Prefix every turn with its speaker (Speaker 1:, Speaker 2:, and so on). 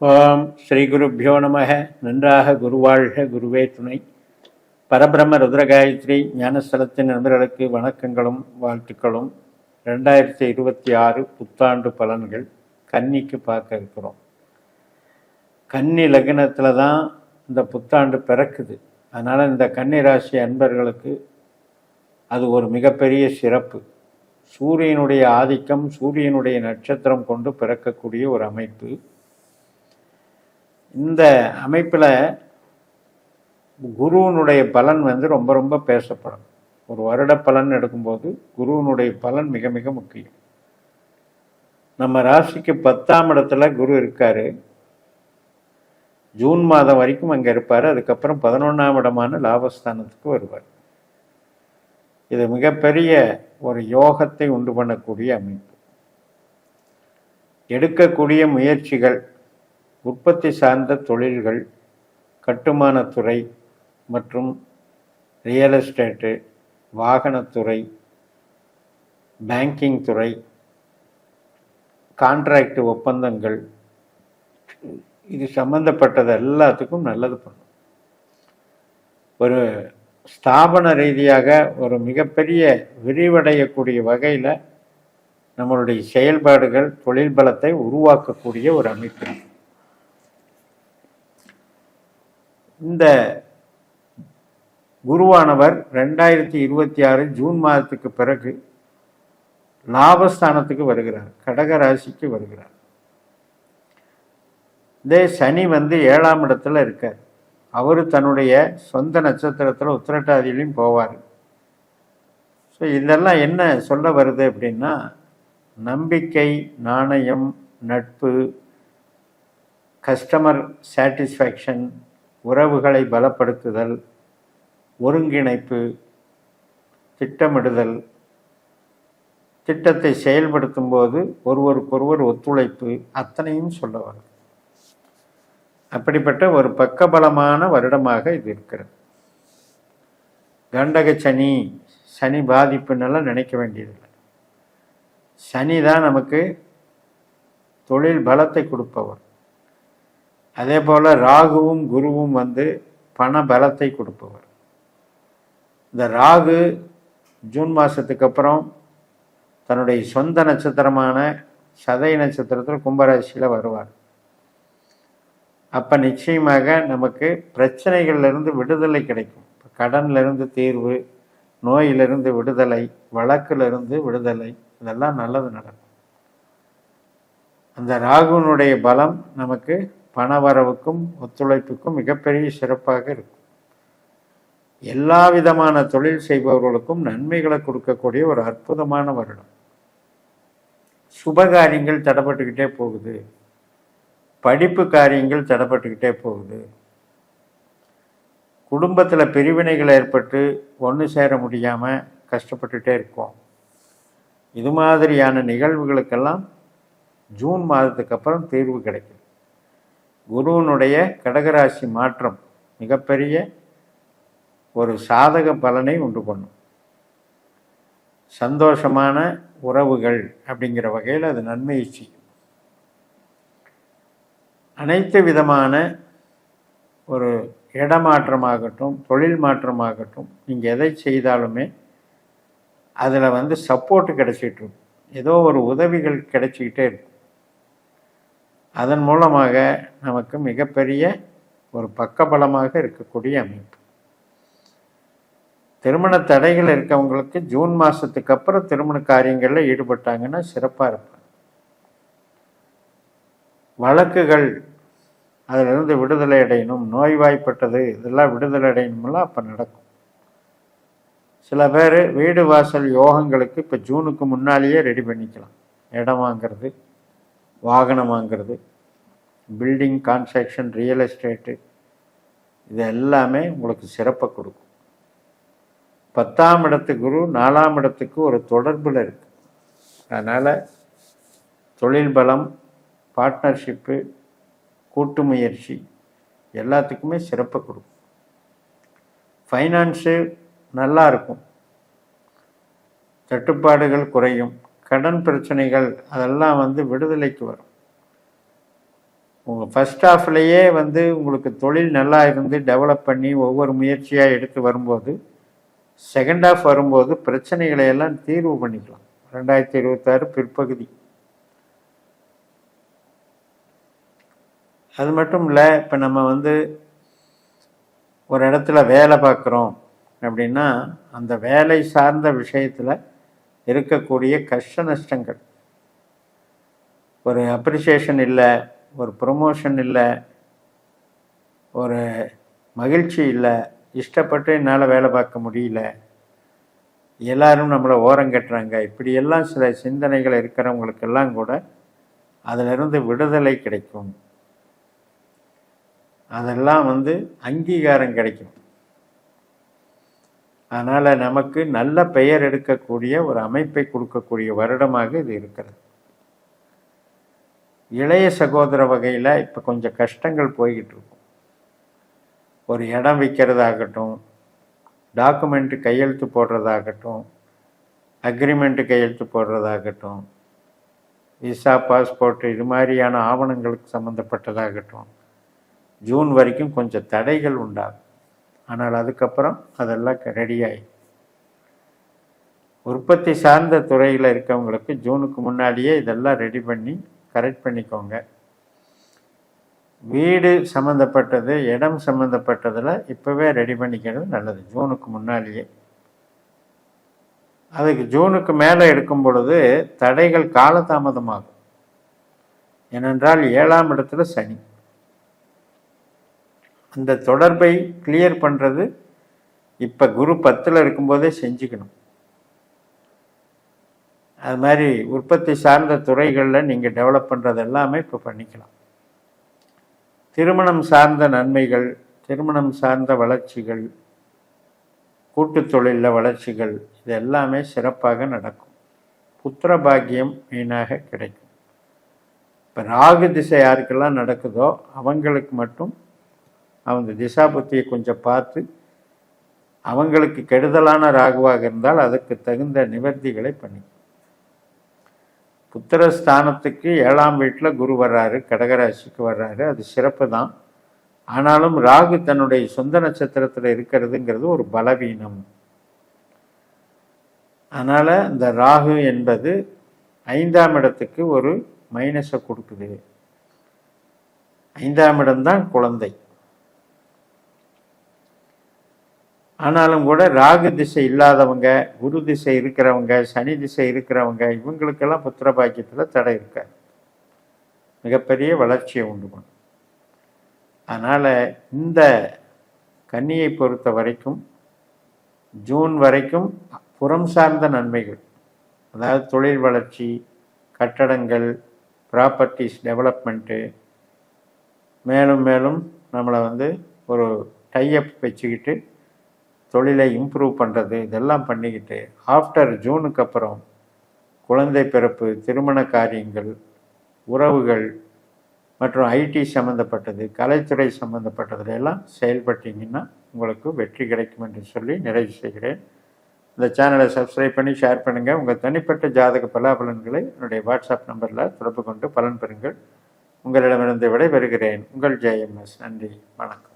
Speaker 1: ஓம் ஸ்ரீ குருப்பியோ நமக. நன்றாக குருவாழ்க குருவே துணை. பரபிரம்ம ருத்ரகாயத்ரி ஞானஸ்தலத்தின் நண்பர்களுக்கு வணக்கங்களும் வாழ்த்துக்களும். ரெண்டாயிரத்தி இருபத்தி ஆறு புத்தாண்டு பலன்கள் கன்னிக்கு பார்க்க இருக்கிறோம். கன்னி லக்னத்தில் தான் இந்த புத்தாண்டு பிறக்குது. அதனால் இந்த கன்னி ராசி அன்பர்களுக்கு அது ஒரு மிகப்பெரிய சிறப்பு. சூரியனுடைய ஆதிக்கம் சூரியனுடைய நட்சத்திரம் கொண்டு பிறக்கக்கூடிய ஒரு அமைப்பு. இந்த அமைப்பில் குருவினுடைய பலன் வந்து ரொம்ப ரொம்ப பேசப்படும். ஒரு வருட பலன் எடுக்கும்போது குருவினுடைய பலன் மிக மிக முக்கியம். நம்ம ராசிக்கு பத்தாம் இடத்துல குரு இருக்கார். ஜூன் மாதம் வரைக்கும் அங்கே இருப்பார். அதுக்கப்புறம் பதினொன்றாம் இடமான லாபஸ்தானத்துக்கு வருவார். இது மிகப்பெரிய ஒரு யோகத்தை உண்டு பண்ணக்கூடிய அமைப்பு. எடுக்கக்கூடிய முயற்சிகள் உற்பத்தி சார்ந்த தொழில்கள் கட்டுமானத்துறை மற்றும் ரியல் எஸ்டேட்டு வாகனத்துறை பேங்கிங் துறை கான்ட்ராக்ட் ஒப்பந்தங்கள் இது சம்பந்தப்பட்டது எல்லாத்துக்கும் நல்லது பண்ணும். ஒரு ஸ்தாபன ரீதியாக ஒரு மிகப்பெரிய விரிவடையக்கூடிய வகையில் நம்மளுடைய செயல்பாடுகள் தொழில் பலத்தை உருவாக்கக்கூடிய ஒரு அமைப்பு. இந்த குருவானவர் ரெண்டாயிரத்தி இருபத்தி ஆறு ஜூன் மாதத்துக்கு பிறகு லாபஸ்தானத்துக்கு வருகிறார். கடக ராசிக்கு வருகிறார். இதே சனி வந்து ஏழாம் இடத்துல இருக்கார். அவர் தன்னுடைய சொந்த நட்சத்திரத்தில் உத்திரட்டாதியிலையும் போவார். ஸோ இதெல்லாம் என்ன சொல்ல வருது அப்படின்னா நம்பிக்கை நாணயம் நட்பு கஸ்டமர் சாட்டிஸ்ஃபேக்ஷன் உறவுகளை பலப்படுத்துதல் ஒருங்கிணைப்பு திட்டமிடுதல். திட்டத்தை செயல்படுத்தும் போது ஒருவருக்கொருவர் ஒத்துழைப்பு அத்தனையும் சொல்ல வரும். அப்படிப்பட்ட ஒரு பக்கபலமான வருடமாக இது இருக்கிறது. கண்டக சனி சனி பாதிப்புன்னெல்லாம் நினைக்க வேண்டியதில்லை. சனி தான் நமக்கு தொழில் பலத்தை கொடுப்பவர். அதே போல் ராகுவும் குருவும் வந்து பண பலத்தை கொடுப்பவர். இந்த ராகு ஜூன் மாதத்துக்கு அப்புறம் தன்னுடைய சொந்த நட்சத்திரமான சதய நட்சத்திரத்தில் கும்பராசியில் வருவார். அப்போ நிச்சயமாக நமக்கு பிரச்சனைகள்லேருந்து விடுதலை கிடைக்கும். கடன்லேருந்து தீர்வு நோயிலிருந்து விடுதலை வழக்கிலிருந்து விடுதலை இதெல்லாம் நல்லது நடக்கும். அந்த ராகுனுடைய பலம் நமக்கு பணவரவுக்கும் ஒத்துழைப்புக்கும் மிகப்பெரிய சிறப்பாக இருக்கும். எல்லா விதமான தொழில் செய்பவர்களுக்கும் நன்மைகளை கொடுக்கக்கூடிய ஒரு அற்புதமான வருடம். சுபகாரியங்கள் தடைப்பட்டுக்கிட்டே போகுது. படிப்பு காரியங்கள் தடைப்பட்டுக்கிட்டே போகுது. குடும்பத்தில் பிரிவினைகள் ஏற்பட்டு ஒன்று சேர முடியாமல் கஷ்டப்பட்டுட்டே இருக்கோம். இது மாதிரியான நிகழ்வுகளுக்கெல்லாம் ஜூன் மாதத்துக்கு அப்புறம் தீர்வு கிடைக்கும். குருவனுடைய கடகராசி மாற்றம் மிகப்பெரிய ஒரு சாதக பலனை உண்டு பண்ணும். சந்தோஷமான உறவுகள் அப்படிங்கிற வகையில் அது நன்மையை செய்யும். அனைத்து விதமான ஒரு இடமாற்றமாகட்டும் தொழில் மாற்றமாகட்டும் நீங்கள் எதை செய்தாலுமே அதில் வந்து சப்போர்ட்டு கிடைச்சிட்ருக்கும் ஏதோ ஒரு உதவிகள் கிடைச்சிக்கிட்டே இருக்கும். அதன் மூலமாக நமக்கு மிகப்பெரிய ஒரு பக்கபலமாக இருக்கக்கூடிய அமைப்பு. திருமண தடைகள் இருக்கவங்களுக்கு ஜூன் மாதத்துக்கு அப்புறம் திருமண காரியங்களில் ஈடுபட்டாங்கன்னா சிறப்பாக இருப்பாங்க. வழக்குகள் அதிலிருந்து விடுதலை அடையணும் நோய்வாய்ப்பட்டது இதெல்லாம் விடுதலை அடையணும்லாம் அப்போ நடக்கும். சில பேர் வீடு வாசல் யோகங்களுக்கு இப்போ ஜூனுக்கு முன்னாலேயே ரெடி பண்ணிக்கலாம். இடம் வாங்கிறது வாகனம் வாங்கிறது பில்டிங் கான்ஸ்ட்ரக்ஷன் ரியல் எஸ்டேட்டு இது எல்லாமே உங்களுக்கு சிறப்பை கொடுக்கும். பத்தாம் இடத்து குரு நாலாம் இடத்துக்கு ஒரு தொடர்பில் இருக்குது அதனால் தொழில் பலம் பார்ட்னர்ஷிப்பு கூட்டு முயற்சி எல்லாத்துக்குமே சிறப்பை கொடுக்கும். ஃபைனான்ஸு நல்லா இருக்கும். தட்டுப்பாடுகள் குறையும். கடன் பிரச்சனைகள் அதெல்லாம் வந்து விடுதலைக்கு வரும். உங்கள் ஃபஸ்ட் ஆஃப்லேயே வந்து உங்களுக்கு தொழில் நல்லா இருந்து டெவலப் பண்ணி ஒவ்வொரு முயற்சியாக எடுத்து வரும்போது செகண்ட் ஆஃப் வரும்போது பிரச்சனைகளை எல்லாம் தீர்வு பண்ணிக்கலாம். ரெண்டாயிரத்தி இருபத்தாறு பிற்பகுதி. அது மட்டும் இல்லை இப்போ நம்ம வந்து ஒரு இடத்துல வேலை பார்க்குறோம் அப்படின்னா அந்த வேலை சார்ந்த விஷயத்தில் இருக்கக்கூடிய கஷ்ட நஷ்டங்கள். ஒரு அப்ரிசியேஷன் இல்லை ஒரு ப்ரொமோஷன் இல்லை ஒரு மகிழ்ச்சி இல்லை இஷ்டப்பட்டு என்னால் வேலை பார்க்க முடியல எல்லாரும் நம்மளை ஓரங்கட்டுறாங்க இப்படியெல்லாம் சில சிந்தனைகள் இருக்கிறவங்களுக்கெல்லாம் கூட அதிலிருந்து விடுதலை கிடைக்கும். அதெல்லாம் வந்து அங்கீகாரம் கிடைக்கும். அதனால் நமக்கு நல்ல பெயர் எடுக்கக்கூடிய ஒரு அமைப்பை கொடுக்கக்கூடிய வருடமாக இது இருக்கிறது. இளைய சகோதர வகையில் இப்போ கொஞ்சம் கஷ்டங்கள் போய்கிட்டு இருக்கும் ஒரு இடம் விற்கிறதாகட்டும் டாக்குமெண்ட்டு கையெழுத்து போடுறதாகட்டும் அக்ரிமெண்ட்டு கையெழுத்து போடுறதாகட்டும் விசா பாஸ்போர்ட் இது மாதிரியான ஆவணங்களுக்கு சம்மந்தப்பட்டதாகட்டும் ஜூன் வரைக்கும் கொஞ்சம் தடைகள் உண்டாகும். ஆனால் அதுக்கப்புறம் அதெல்லாம் ரெடியாகி உற்பத்தி சார்ந்த துறையில் இருக்கவங்களுக்கு ஜூனுக்கு முன்னாடியே இதெல்லாம் ரெடி பண்ணி கரெக்ட் பண்ணிக்கோங்க. வீடு சம்மந்தப்பட்டது இடம் சம்மந்தப்பட்டதில் இப்போவே ரெடி பண்ணிக்கிறது நல்லது. ஜூனுக்கு முன்னாடியே. அதுக்கு ஜூனுக்கு மேலே எடுக்கும் பொழுது தடைகள் காலதாமதமாகும். ஏனென்றால் ஏழாம் இடத்துல சனி. அந்த தொடர்பை கிளியர் பண்ணுறது இப்போ குரு பத்தில் இருக்கும்போதே செஞ்சுக்கணும். அது மாதிரி உற்பத்தி சார்ந்த துறைகளில் நீங்கள் டெவலப் பண்ணுறது எல்லாமே இப்போ பண்ணிக்கலாம். திருமணம் சார்ந்த நன்மைகள் திருமணம் சார்ந்த வளர்ச்சிகள் கூட்டு தொழிலில் வளர்ச்சிகள் இது எல்லாமே சிறப்பாக நடக்கும். புத்திர பாக்கியம் மெயினாக கிடைக்கும். இப்போ ராகு திசை யாருக்கெல்லாம் நடக்குதோ அவங்களுக்கு மட்டும் அவங்க திசா புத்தியை கொஞ்சம் பார்த்து அவங்களுக்கு கெடுதலான ராகுவாக இருந்தால் அதுக்கு தகுந்த நிவர்த்திகளை பண்ணி புத்திரஸ்தானத்துக்கு ஏழாம் வீட்டில் குரு வர்றாரு கடகராசிக்கு வர்றாரு. அது சிறப்பு தான் ஆனாலும் ராகு தன்னுடைய சொந்த நட்சத்திரத்தில் இருக்கிறதுங்கிறது ஒரு பலவீனம். அதனால் இந்த ராகு என்பது ஐந்தாம் இடத்துக்கு ஒரு மைனஸை கொடுக்குது. ஐந்தாம் இடம்தான் குழந்தை. ஆனாலும் கூட ராகு திசை இல்லாதவங்க குரு திசை இருக்கிறவங்க சனி திசை இருக்கிறவங்க இவங்களுக்கெல்லாம் புத்திர பாக்கியத்தில் தடை இருக்காது. மிகப்பெரிய வளர்ச்சியை உண்டு பண்ணும். அதனால் இந்த கன்னியை பொறுத்த வரைக்கும் ஜூன் வரைக்கும் புறம் சார்ந்த நன்மைகள் அதாவது தொழில் வளர்ச்சி கட்டடங்கள் ப்ராப்பர்ட்டிஸ் டெவலப்மெண்ட்டு மேலும் மேலும் நம்மளை வந்து ஒரு டைஅப் வச்சுக்கிட்டு தொழிலை இம்ப்ரூவ் பண்ணுறது இதெல்லாம் பண்ணிக்கிட்டு ஆஃப்டர் ஜூனுக்கு அப்புறம் குழந்தை பிறப்பு திருமண காரியங்கள் உறவுகள் மற்றும் ஐடி சம்மந்தப்பட்டது கலைத்துறை சம்மந்தப்பட்டதுல எல்லாம் செயல்பட்டீங்கன்னா உங்களுக்கு வெற்றி கிடைக்கும் என்று சொல்லி நிறைவு செய்கிறேன். இந்த சேனலை சப்ஸ்கிரைப் பண்ணி ஷேர் பண்ணுங்கள் உங்கள் தனிப்பட்ட ஜாதக பலாபலன்களை என்னுடைய வாட்ஸ்அப் நம்பரில் தொடர்பு கொண்டு பலன் பெறுங்கள். உங்களிடமிருந்து விடைபெறுகிறேன். உங்கள் ஜேஎம்எஸ் நன்றி. வணக்கம்.